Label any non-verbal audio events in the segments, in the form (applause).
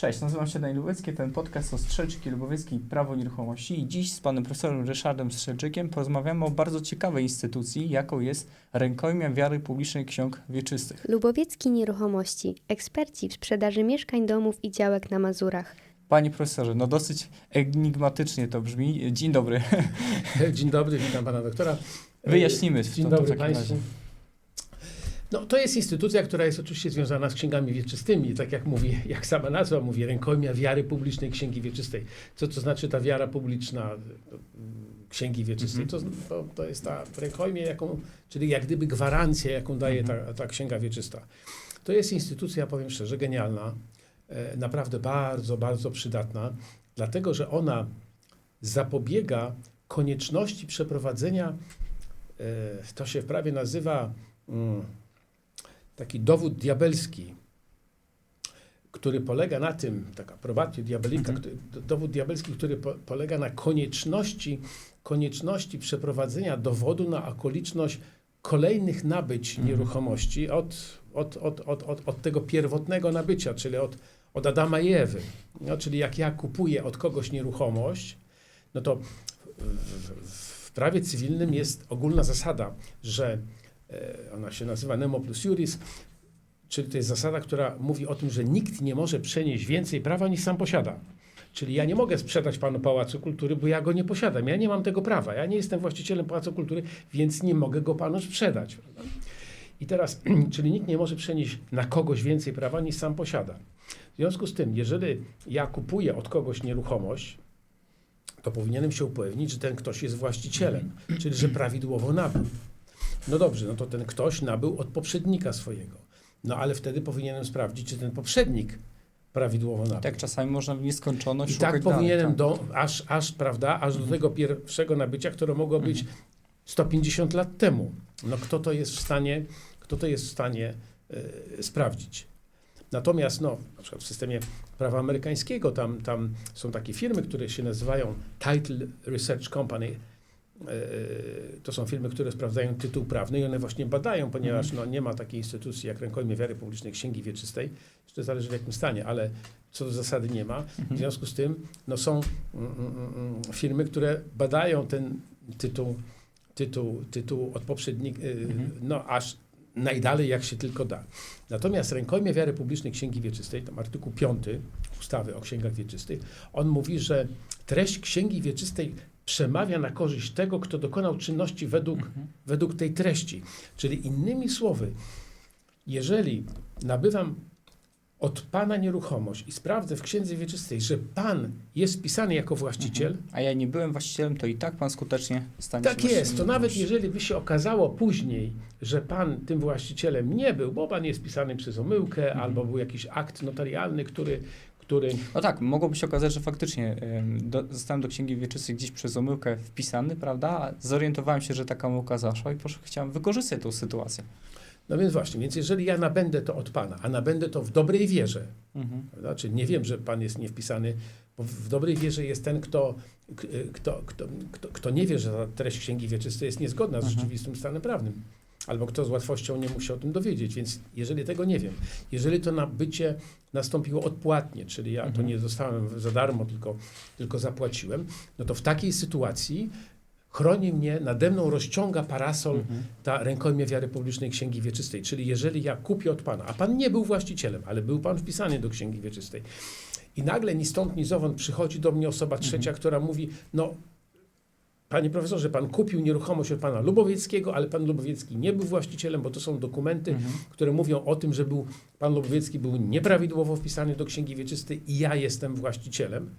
Cześć, nazywam się Daniel Lubecki, ten podcast o Strzelczyki Lubowieckiej Prawo Nieruchomości i dziś z panem profesorem Ryszardem Strzelczykiem porozmawiamy o bardzo ciekawej instytucji, jaką jest Rękojmia Wiary Publicznej Ksiąg Wieczystych. Lubowiecki Nieruchomości. Eksperci w sprzedaży mieszkań, domów i działek na Mazurach. Panie profesorze, no dosyć enigmatycznie to brzmi. Dzień dobry. Dzień dobry, witam pana doktora. Wyjaśnimy Dzień dobry państwu. razie. No, to jest instytucja, która jest oczywiście związana z księgami wieczystymi, tak jak mówi, jak sama nazwa mówi, rękojmia wiary publicznej księgi wieczystej. Co to znaczy ta wiara publiczna no, księgi wieczystej? To, to, to jest ta rękojmia, jaką, czyli jak gdyby gwarancja, jaką daje ta, ta księga wieczysta. To jest instytucja, powiem szczerze, genialna, e, naprawdę bardzo, bardzo przydatna, dlatego że ona zapobiega konieczności przeprowadzenia, e, to się w prawie nazywa mm, taki dowód diabelski, który polega na tym, taka probatio diabelika, Mhm. dowód diabelski, który po, polega na konieczności, konieczności przeprowadzenia dowodu na okoliczność kolejnych nabyć Mhm. nieruchomości od, od, od, od, od, od tego pierwotnego nabycia, czyli od, od Adama i Ewy. No, czyli jak ja kupuję od kogoś nieruchomość, no to w, w, w prawie cywilnym jest ogólna zasada, że ona się nazywa nemo plus juris, czyli to jest zasada, która mówi o tym, że nikt nie może przenieść więcej prawa niż sam posiada. Czyli ja nie mogę sprzedać panu Pałacu Kultury, bo ja go nie posiadam. Ja nie mam tego prawa. Ja nie jestem właścicielem Pałacu Kultury, więc nie mogę go panu sprzedać. I teraz, (clears throat) czyli nikt nie może przenieść na kogoś więcej prawa niż sam posiada. W związku z tym, jeżeli ja kupuję od kogoś nieruchomość, to powinienem się upewnić, że ten ktoś jest właścicielem, czyli że prawidłowo nabył. No dobrze, no to ten ktoś nabył od poprzednika swojego. No ale wtedy powinienem sprawdzić, czy ten poprzednik prawidłowo nabył. Tak, czasami można w nieskończoność I tak dalej, powinienem tak. do, aż, aż, prawda, aż do tego pierwszego nabycia, które mogło być 150 lat temu. No kto to jest w stanie, kto to jest w stanie e, sprawdzić? Natomiast no, na przykład w systemie prawa amerykańskiego tam, tam są takie firmy, które się nazywają Title Research Company. E, To są firmy, które sprawdzają tytuł prawny i one właśnie badają, ponieważ no, nie ma takiej instytucji jak Rękojmie Wiary Publicznej Księgi Wieczystej. Jeszcze zależy w jakim stanie, ale co do zasady nie ma. W związku z tym no, są mm, mm, mm, firmy, które badają ten tytuł, tytuł, tytuł od poprzednika, no aż najdalej jak się tylko da. Natomiast rękojmie wiary publicznej Księgi Wieczystej, tam artykuł 5 ustawy o księgach wieczystych, on mówi, że treść Księgi Wieczystej przemawia na korzyść tego, kto dokonał czynności według, według tej treści. Czyli innymi słowy, jeżeli nabywam od Pana nieruchomość i sprawdzę w Księdze Wieczystej, że Pan jest wpisany jako właściciel, A ja nie byłem właścicielem, to i tak pan skutecznie stanie tak się jest. To nawet jeżeli by się okazało później, że pan tym właścicielem nie był, bo pan jest pisany przez omyłkę, Mhm. albo był jakiś akt notarialny, który, który No tak, mogłoby się okazać, że faktycznie do, zostałem do Księgi Wieczystej gdzieś przez omyłkę wpisany, prawda? A Zorientowałem się, że taka omyłka zaszła i proszę, chciałem wykorzystać tą sytuację. no więc właśnie, więc jeżeli ja nabędę to od pana, a nabędę to w dobrej wierze, Mhm. prawda? czyli nie wiem, że pan jest niewpisany, bo w dobrej wierze jest ten, kto, k- kto, kto, kto, kto nie wie, że ta treść Księgi Wieczystej jest niezgodna z Mhm. rzeczywistym stanem prawnym. Albo kto z łatwością nie musi o tym dowiedzieć. Więc jeżeli tego nie wiem, jeżeli to nabycie nastąpiło odpłatnie, czyli ja to Mhm. nie dostałem za darmo, tylko, tylko zapłaciłem, no to w takiej sytuacji chroni mnie, nade mną rozciąga parasol Mhm. ta rękojmie wiary publicznej Księgi Wieczystej. Czyli jeżeli ja kupię od Pana, a Pan nie był właścicielem, ale był Pan wpisany do Księgi Wieczystej i nagle ni stąd, ni zowąd przychodzi do mnie osoba trzecia, która mówi, no Panie profesorze, pan kupił nieruchomość od pana Lubowieckiego, ale pan Lubowiecki nie był właścicielem, bo to są dokumenty, Mhm. które mówią o tym, że był, pan Lubowiecki był nieprawidłowo wpisany do Księgi Wieczystej i ja jestem właścicielem,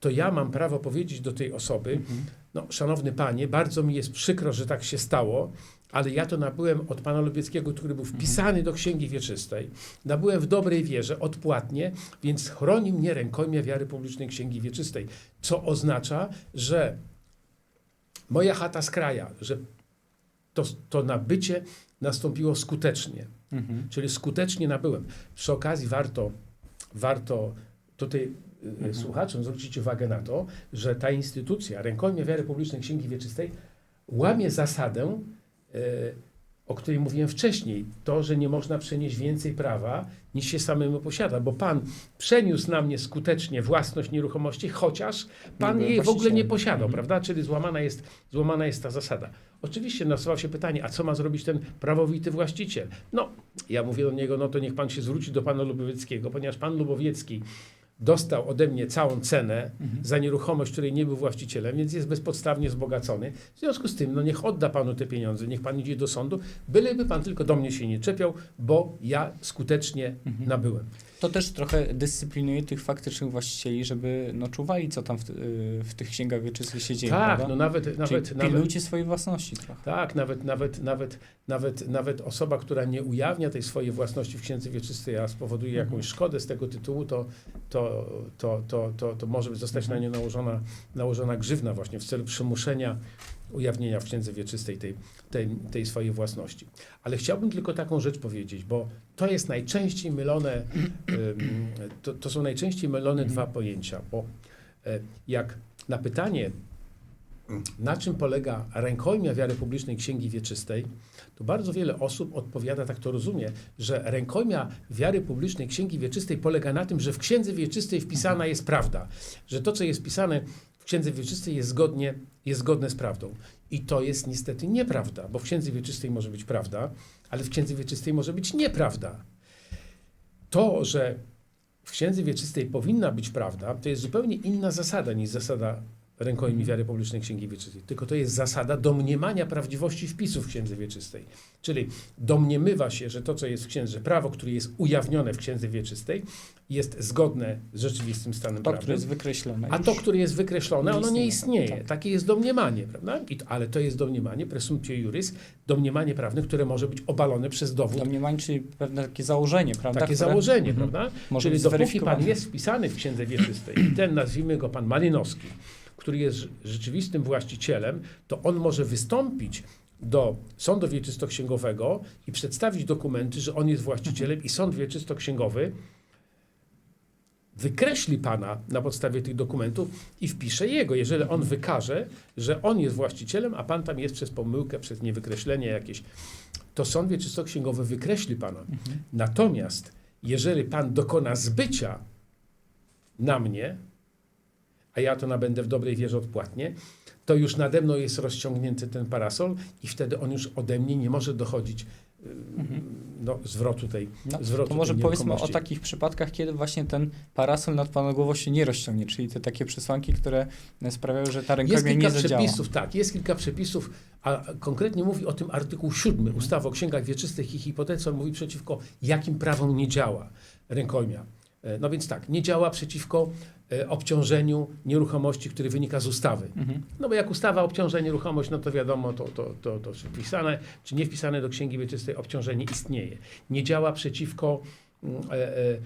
to ja mam prawo powiedzieć do tej osoby, Mhm. no, szanowny panie, bardzo mi jest przykro, że tak się stało, ale ja to nabyłem od pana Lubieckiego, który był wpisany do Księgi Wieczystej. Nabyłem w dobrej wierze, odpłatnie, więc chroni mnie rękojmia wiary publicznej Księgi Wieczystej. Co oznacza, że moja chata z kraja, że to, to nabycie nastąpiło skutecznie. Mhm. Czyli skutecznie nabyłem. Przy okazji warto, warto tutaj y, Mhm. słuchaczom zwrócić uwagę na to, że ta instytucja, rękojmie wiary publicznej Księgi Wieczystej, łamie zasadę y, o której mówiłem wcześniej, to, że nie można przenieść więcej prawa niż się samemu posiada, bo pan przeniósł na mnie skutecznie własność nieruchomości, chociaż pan jej w ogóle nie posiadał, Mhm. prawda? Czyli złamana jest, złamana jest ta zasada. Oczywiście nasuwa się pytanie, a co ma zrobić ten prawowity właściciel? No, ja mówię do niego, no to niech pan się zwróci do pana Lubowieckiego, ponieważ pan Lubowiecki dostał ode mnie całą cenę za nieruchomość, której nie był właścicielem, więc jest bezpodstawnie wzbogacony. W związku z tym, no niech odda panu te pieniądze, niech pan idzie do sądu, byleby pan tylko do mnie się nie czepiał, bo ja skutecznie nabyłem. To też trochę dyscyplinuje tych faktycznych właścicieli, żeby no, czuwali, co tam w, y, w tych księgach wieczystych się dzieje. Tak, prawda? no nawet, Czyli nawet, nawet, pilnujcie swojej własności trochę. Tak, nawet, nawet, nawet, nawet, nawet osoba, która nie ujawnia tej swojej własności w księdze wieczystej, a spowoduje jakąś szkodę z tego tytułu, to, to, to, to, to, to może zostać na nią nałożona, nałożona grzywna właśnie w celu przymuszenia ujawnienia w księdze wieczystej tej, tej, tej swojej własności. Ale chciałbym tylko taką rzecz powiedzieć, bo to jest najczęściej mylone, to, to są najczęściej mylone dwa pojęcia, bo e, jak na pytanie, na czym polega rękojmia wiary publicznej Księgi Wieczystej, to bardzo wiele osób odpowiada, tak to rozumie, że rękojmia wiary publicznej Księgi Wieczystej polega na tym, że w Księdze Wieczystej wpisana jest prawda, że to, co jest pisane Księdze Wieczystej jest, zgodnie, jest zgodne z prawdą. I to jest niestety nieprawda, bo w Księdze Wieczystej może być prawda, ale w Księdze Wieczystej może być nieprawda. To, że w Księdze Wieczystej powinna być prawda, to jest zupełnie inna zasada niż zasada rękojmi wiary publicznej Księgi Wieczystej. Tylko to jest zasada domniemania prawdziwości wpisów w Księdze Wieczystej. Czyli domniemywa się, że to, co jest w Księdze, prawo, które jest ujawnione w Księdze Wieczystej, jest zgodne z rzeczywistym stanem To, prawdy. które jest wykreślone. A to, które jest wykreślone, ono nie istnieje. Tak. Takie jest domniemanie, prawda? I, to- ale to jest domniemanie, presumptio juris, domniemanie prawne, które może być obalone przez dowód. Domniemanie, czyli pewne takie założenie, prawda? Takie które założenie, Mhm. prawda? może Czyli dopóki pan jest wpisany w Księdze Wieczystej i ten, nazwijmy go pan Malinowski, który jest rze- rzeczywistym właścicielem, to on może wystąpić do sądu wieczystoksięgowego i przedstawić dokumenty, że on jest właścicielem i sąd wieczystoksięgowy wykreśli pana na podstawie tych dokumentów i wpisze jego, jeżeli on wykaże, że on jest właścicielem, a pan tam jest przez pomyłkę, przez niewykreślenie jakieś, to sąd wieczystoksięgowy wykreśli pana. Natomiast jeżeli pan dokona zbycia na mnie, a ja to nabędę w dobrej wierze odpłatnie, to już nade mną jest rozciągnięty ten parasol i wtedy on już ode mnie nie może dochodzić y, no, zwrotu tej, No, zwrotu to może powiedzmy o takich przypadkach, kiedy właśnie ten parasol nad Pana głową się nie rozciągnie, czyli te takie przesłanki, które sprawiają, że ta Jest kilka nie zadziała. przepisów, tak, jest kilka przepisów, a konkretnie mówi o tym artykuł 7 ustawy o księgach wieczystych i hipotece. On mówi przeciwko jakim prawom nie działa rękojmia. E, No więc tak, nie działa przeciwko e, obciążeniu nieruchomości, który wynika z ustawy. Mhm. No bo jak ustawa obciąża nieruchomość, no to wiadomo, to, to, to, to czy wpisane, czy nie wpisane do księgi wieczystej obciążenie istnieje. Nie działa przeciwko mm, e, e, e,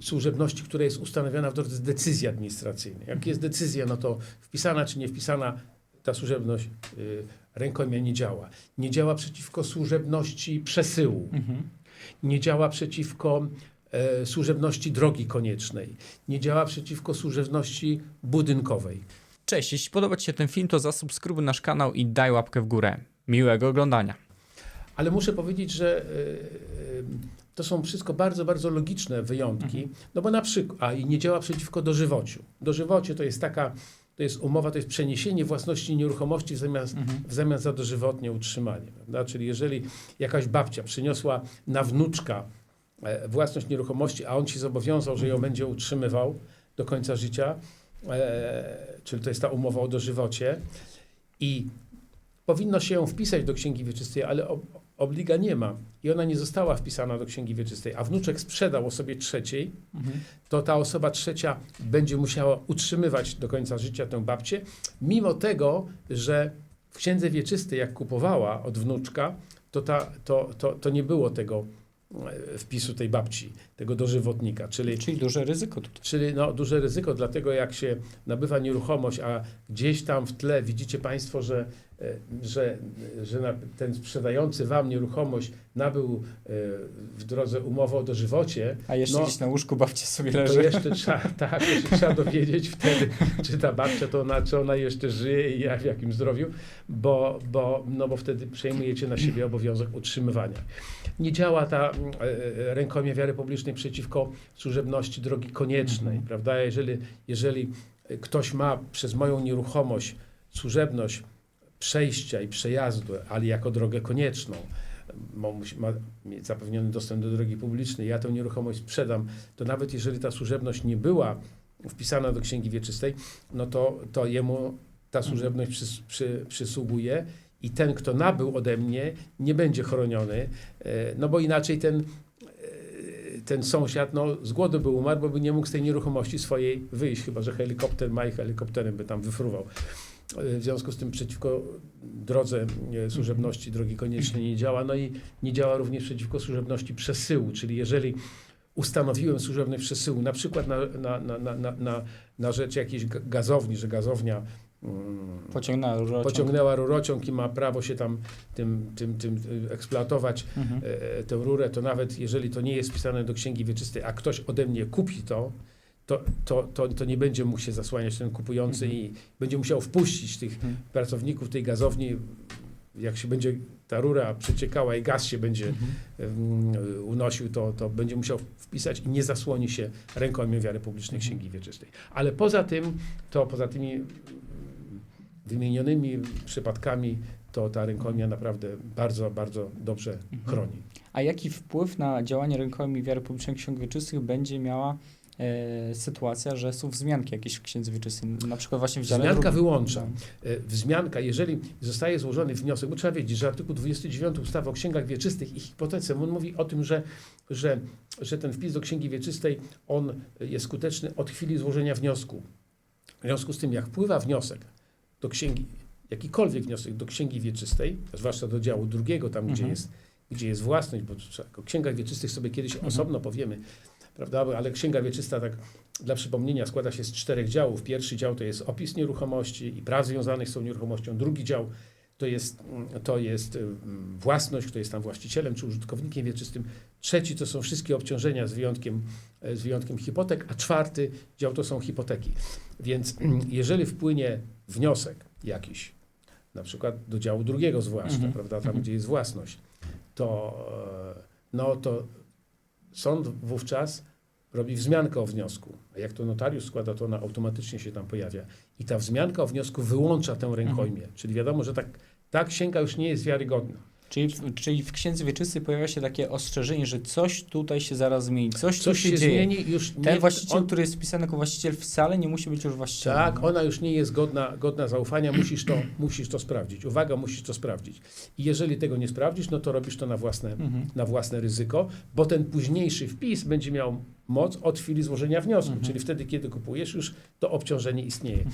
służebności, która jest ustanowiona w drodze decyzji administracyjnej. Jak jest decyzja, no to wpisana czy nie wpisana, ta służebność y, rękojmia nie działa. Nie działa przeciwko służebności przesyłu Mhm. nie działa przeciwko e, służebności drogi koniecznej, nie działa przeciwko służebności budynkowej. Cześć, jeśli podoba Ci się ten film, to zasubskrybuj nasz kanał i daj łapkę w górę. Miłego oglądania. Ale muszę powiedzieć, że e, e, to są wszystko bardzo, bardzo logiczne wyjątki, no bo na przykład, a i nie działa przeciwko dożywociu. Dożywocie to jest taka, to jest umowa, to jest przeniesienie własności nieruchomości w zamian, w zamian za dożywotnie utrzymanie. Prawda? Czyli jeżeli jakaś babcia przyniosła na wnuczka własność nieruchomości, a on ci zobowiązał, że ją będzie utrzymywał do końca życia, e, czyli to jest ta umowa o dożywocie. I powinno się ją wpisać do Księgi Wieczystej, ale ob, obliga nie ma. I ona nie została wpisana do Księgi Wieczystej, a wnuczek sprzedał osobie trzeciej, Mhm. to ta osoba trzecia będzie musiała utrzymywać do końca życia tę babcię, mimo tego, że w Księdze Wieczystej, jak kupowała od wnuczka, to, ta, to, to, to nie było tego e, wpisu tej babci, tego dożywotnika, czyli Czyli duże ryzyko tutaj. Czyli no, duże ryzyko, dlatego jak się nabywa nieruchomość, a gdzieś tam w tle widzicie Państwo, że e, że, że na, ten sprzedający wam nieruchomość nabył e, w drodze umowy o dożywocie, A jeszcze No, gdzieś na łóżku babcia sobie to leży. jeszcze trzeba, (laughs) tak, jeszcze trzeba dowiedzieć wtedy, czy ta babcia, to ona, czy ona jeszcze żyje i jak, w jakim zdrowiu, bo, bo, no bo wtedy przejmujecie na siebie obowiązek utrzymywania. Nie działa ta e, e, rękojmia wiary publicznej przeciwko służebności drogi koniecznej, Mhm. prawda? Jeżeli, jeżeli ktoś ma przez moją nieruchomość służebność przejścia i przejazdu, ale jako drogę konieczną, musi- ma mieć zapewniony dostęp do drogi publicznej, ja tę nieruchomość sprzedam, to nawet jeżeli ta służebność nie była wpisana do księgi wieczystej, no to, to jemu ta służebność przys, przy, przysługuje i ten, kto nabył ode mnie, nie będzie chroniony, e, no bo inaczej ten, e, ten sąsiad no, z głodu by umarł, bo by nie mógł z tej nieruchomości swojej wyjść, chyba że helikopter ma i helikopterem by tam wyfruwał. E, W związku z tym przeciwko drodze e, służebności drogi koniecznej nie działa, no i nie działa również przeciwko służebności przesyłu, czyli jeżeli ustanowiłem służebność przesyłu, na przykład na, na, na, na, na, na, rzecz jakiejś ga- gazowni, że gazownia mm, Pociągnęła rurociąg. pociągnęła rurociąg i ma prawo się tam tym, tym, tym y, eksploatować Mhm. e, tę rurę, to nawet jeżeli to nie jest wpisane do księgi wieczystej, a ktoś ode mnie kupi to, to, to, to, to nie będzie mógł się zasłaniać ten kupujący Mhm. i będzie musiał wpuścić tych Mhm. pracowników tej gazowni, jak się będzie ta rura przeciekała i gaz się będzie Mhm. unosił, to, to będzie musiał wpisać i nie zasłoni się rękojmiem wiary publicznej Mhm. Księgi Wieczystej. Ale poza tym, to poza tymi wymienionymi przypadkami, to ta rękojmia naprawdę bardzo, bardzo dobrze Mhm. chroni. A jaki wpływ na działanie rękojmi wiary publicznej ksiąg wieczystych będzie miała e, sytuacja, że są wzmianki jakieś w księdze wieczystej, na przykład właśnie w dziale Wzmianka drugim. wyłącza. No. E, Wzmianka, jeżeli zostaje złożony wniosek, bo trzeba wiedzieć, że artykuł 29 ustawy o księgach wieczystych i hipotece, on mówi o tym, że, że, że ten wpis do księgi wieczystej, on jest skuteczny od chwili złożenia wniosku. W związku z tym, jak wpływa wniosek do księgi, jakikolwiek wniosek do księgi wieczystej, zwłaszcza do działu drugiego, tam gdzie, Mhm. jest, gdzie jest własność, bo o księgach wieczystych sobie kiedyś Mhm. osobno powiemy, prawda? Ale księga wieczysta, tak dla przypomnienia, składa się z czterech działów. Pierwszy dział to jest opis nieruchomości i praw związanych z tą nieruchomością. Drugi dział to jest, to jest mm, własność, kto jest tam właścicielem czy użytkownikiem wieczystym. Trzeci to są wszystkie obciążenia z wyjątkiem, e, z wyjątkiem hipotek, a czwarty dział to są hipoteki. Więc mm, jeżeli wpłynie wniosek jakiś, na przykład do działu drugiego zwłaszcza, Mhm. prawda, tam Mhm. gdzie jest własność, to, no, to sąd wówczas robi wzmiankę o wniosku. A jak to notariusz składa, to ona automatycznie się tam pojawia. I ta wzmianka o wniosku wyłącza tę rękojmię. Czyli wiadomo, że tak, ta księga już nie jest wiarygodna. Czyli, w, czyli w księdze wieczystej pojawia się takie ostrzeżenie, że coś tutaj się zaraz zmieni, coś, tu Coś się, się dzieje. zmieni, już Ten nie, właściciel, on, który jest wpisany jako właściciel, wcale nie musi być już właścicielem. Tak, ona już nie jest godna, godna zaufania, musisz to, musisz to sprawdzić. Uwaga, musisz to sprawdzić. I jeżeli tego nie sprawdzisz, no to robisz to na własne, Mhm. na własne ryzyko, bo ten późniejszy wpis będzie miał moc od chwili złożenia wniosku, Mhm. czyli wtedy, kiedy kupujesz, już to obciążenie istnieje.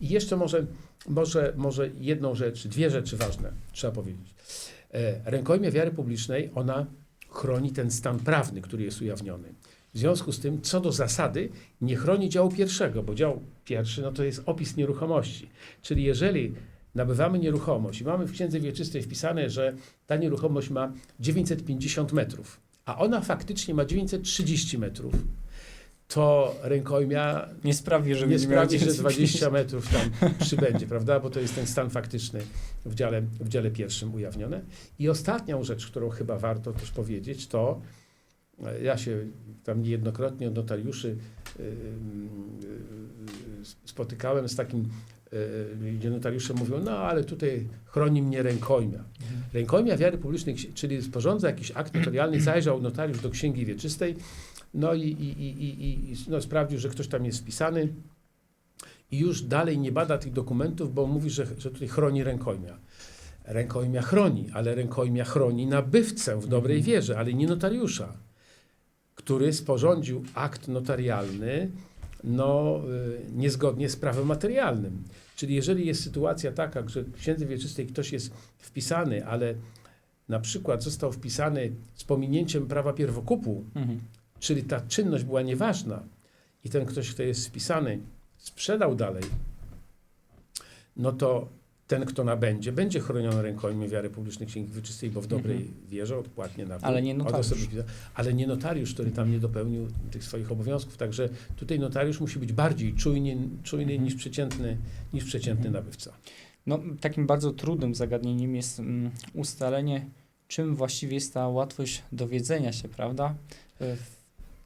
I jeszcze może, może, może jedną rzecz, dwie rzeczy ważne trzeba powiedzieć. E, Rękojmia wiary publicznej, ona chroni ten stan prawny, który jest ujawniony. W związku z tym, co do zasady, nie chroni działu pierwszego, bo dział pierwszy no to jest opis nieruchomości. Czyli jeżeli nabywamy nieruchomość i mamy w księdze wieczystej wpisane, że ta nieruchomość ma 950 metrów, a ona faktycznie ma 930 metrów, to rękojmia Nie sprawi, że nie sprawi, że 950. 20 metrów tam (laughs) przybędzie, prawda? Bo to jest ten stan faktyczny w dziale, w dziale pierwszym ujawnione. I ostatnią rzecz, którą chyba warto też powiedzieć, to e, ja się tam niejednokrotnie od notariuszy y, y, spotykałem z takim, gdzie notariusze mówią, no ale tutaj chroni mnie rękojmia. Mhm. Rękojmia wiary publicznej, czyli sporządza jakiś akt notarialny, zajrzał notariusz do księgi wieczystej, no i, i, i, i, i no, sprawdził, że ktoś tam jest wpisany i już dalej nie bada tych dokumentów, bo mówi, że, że tutaj chroni rękojmia. Rękojmia chroni, ale rękojmia chroni nabywcę w dobrej Mhm. wierze, ale nie notariusza, który sporządził akt notarialny no, y, niezgodnie z prawem materialnym. Czyli jeżeli jest sytuacja taka, że w księdze wieczystej ktoś jest wpisany, ale na przykład został wpisany z pominięciem prawa pierwokupu, Mhm. Czyli ta czynność była nieważna i ten ktoś, kto jest wpisany, sprzedał dalej, no to ten, kto nabędzie, będzie chroniony rękojmi wiary publicznej księgi wieczystej, bo w dobrej Mhm. wierze odpłatnie nabył. Ale nie notariusz. Ale nie notariusz, który tam nie dopełnił tych swoich obowiązków. Także tutaj notariusz musi być bardziej czujny, czujny Mhm. niż przeciętny, niż przeciętny Mhm. nabywca. No, takim bardzo trudnym zagadnieniem jest mm, ustalenie, czym właściwie jest ta łatwość dowiedzenia się, prawda? Y,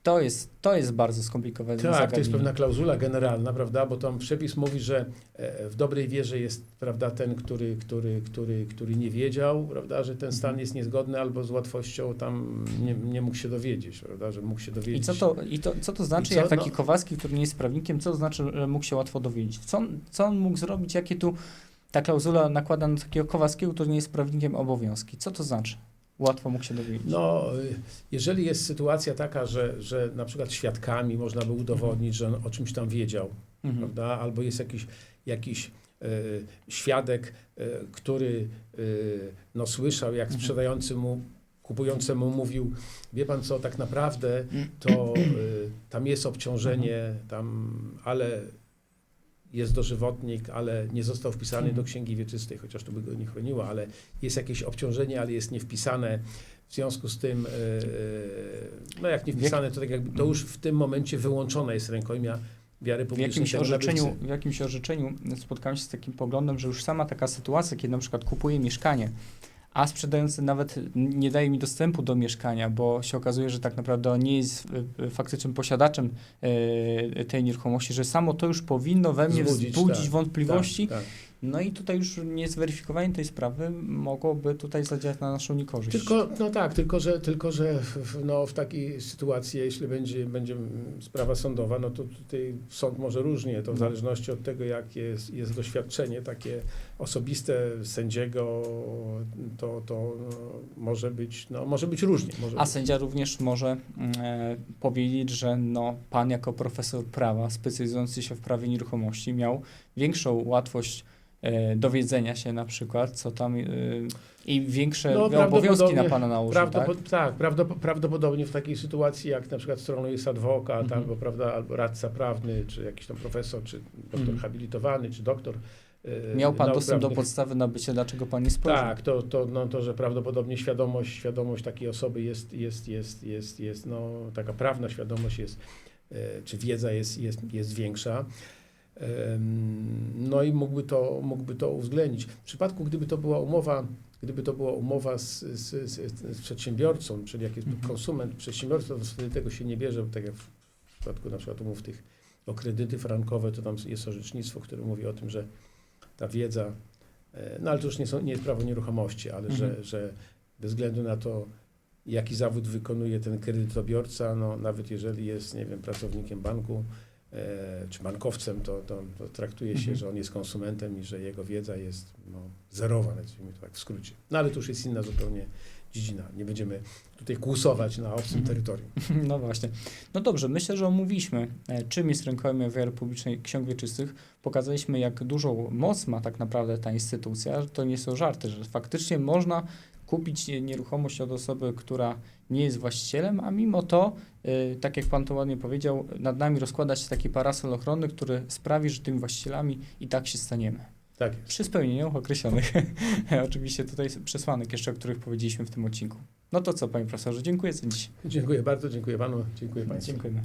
To jest, to jest bardzo skomplikowane Tak, to jest zagadnienie. pewna klauzula generalna, prawda? Bo tam przepis mówi, że e, w dobrej wierze jest, prawda, ten, który, który, który, który nie wiedział, prawda, że ten stan Mhm. jest niezgodny albo z łatwością tam nie, nie mógł się dowiedzieć, prawda, że mógł się I dowiedzieć. co to, i to, co to znaczy, I co? jak taki No- Kowalski, który nie jest prawnikiem, co to znaczy, że mógł się łatwo dowiedzieć? Co on, co on mógł zrobić, jakie tu ta klauzula nakłada na takiego Kowalskiego, który nie jest prawnikiem, obowiązki? Co to znaczy? Łatwo mógł się dowiedzieć. No, y, jeżeli jest sytuacja taka, że, że na przykład świadkami można by udowodnić, że on o czymś tam wiedział, Mhm. prawda? Albo jest jakiś, jakiś e, świadek, e, który e, no, słyszał, jak Mhm. sprzedający mu, kupującemu mówił, wie pan co, tak naprawdę Mhm. to e, tam jest obciążenie, tam, ale jest dożywotnik, ale nie został wpisany do księgi wieczystej, chociaż to by go nie chroniło, ale jest jakieś obciążenie, ale jest niewpisane. W związku z tym, e, e, no jak nie wpisane, to tak jakby to już w tym momencie wyłączone jest rękojmia wiary W publicznej. jakimś, tego orzeczeniu, nabywcy. w jakimś orzeczeniu spotkałem się z takim poglądem, że już sama taka sytuacja, kiedy na przykład kupuję mieszkanie, a sprzedający nawet nie daje mi dostępu do mieszkania, bo się okazuje, że tak naprawdę on nie jest e, e, faktycznym posiadaczem e, tej nieruchomości, że samo to już powinno we mnie Wzbudzić, wzbudzić tak, wątpliwości. Tak, tak. No i tutaj już niezweryfikowanie tej sprawy mogłoby tutaj zadziałać na naszą niekorzyść. Tylko, no tak, tylko że, tylko, że w, no, w takiej sytuacji, jeśli będzie, będzie sprawa sądowa, no to tutaj sąd może różnie, to w No. zależności od tego, jakie jest, jest doświadczenie takie osobiste sędziego, to, to no, może być, no, może być różnie. Może A być. sędzia również może e, powiedzieć, że no, pan jako profesor prawa specjalizujący się w prawie nieruchomości miał większą łatwość e, dowiedzenia się na przykład, co tam e, i większe No, obowiązki na pana nałożył, tak? Prawdopod- tak, prawdop- prawdopodobnie w takiej sytuacji, jak na przykład stroną jest adwokat, Mhm. albo, prawda, albo radca prawny, czy jakiś tam profesor, czy doktor Mhm. habilitowany, czy doktor. E, Miał pan dostęp do podstawy nabycia, dlaczego pan nie spojrzał? Tak, to, to, no, to, że prawdopodobnie świadomość, świadomość takiej osoby jest, jest, jest, jest, jest no, taka prawna świadomość jest, e, czy wiedza jest, jest, jest większa. No i mógłby to, mógłby to uwzględnić. W przypadku, gdyby to była umowa, gdyby to była umowa z, z, z, przedsiębiorcą, czyli jak jest Mhm. konsument, przedsiębiorca, to wtedy tego się nie bierze, tak jak w przypadku na przykład umów tych o kredyty frankowe, to tam jest orzecznictwo, które mówi o tym, że ta wiedza, e, no ale to już nie, są, nie jest prawo nieruchomości, ale Mhm. że, że bez względu na to, jaki zawód wykonuje ten kredytobiorca, no nawet jeżeli jest, nie wiem, pracownikiem banku, e, czy bankowcem, to, to, to traktuje się, Mhm. że on jest konsumentem i że jego wiedza jest no, zerowa, nazwijmy to tak w skrócie. No ale to już jest inna zupełnie dziedzina. Nie będziemy tutaj kłusować na obcym Mhm. terytorium. (laughs) No właśnie. No dobrze, myślę, że omówiliśmy, e, czym jest rękojmia wiary publicznej ksiąg wieczystych. Pokazaliśmy, jak dużą moc ma tak naprawdę ta instytucja, to nie są żarty, że faktycznie można kupić nie- nieruchomość od osoby, która nie jest właścicielem, a mimo to, e, tak jak pan to ładnie powiedział, nad nami rozkłada się taki parasol ochronny, który sprawi, że tymi właścicielami i tak się staniemy. Tak jest. Przy spełnieniu określonych (laughs) oczywiście tutaj przesłanek jeszcze, o których powiedzieliśmy w tym odcinku. No to co, panie profesorze, dziękuję za dziś. Dziękuję bardzo, dziękuję panu, dziękuję państwu. Dziękujemy.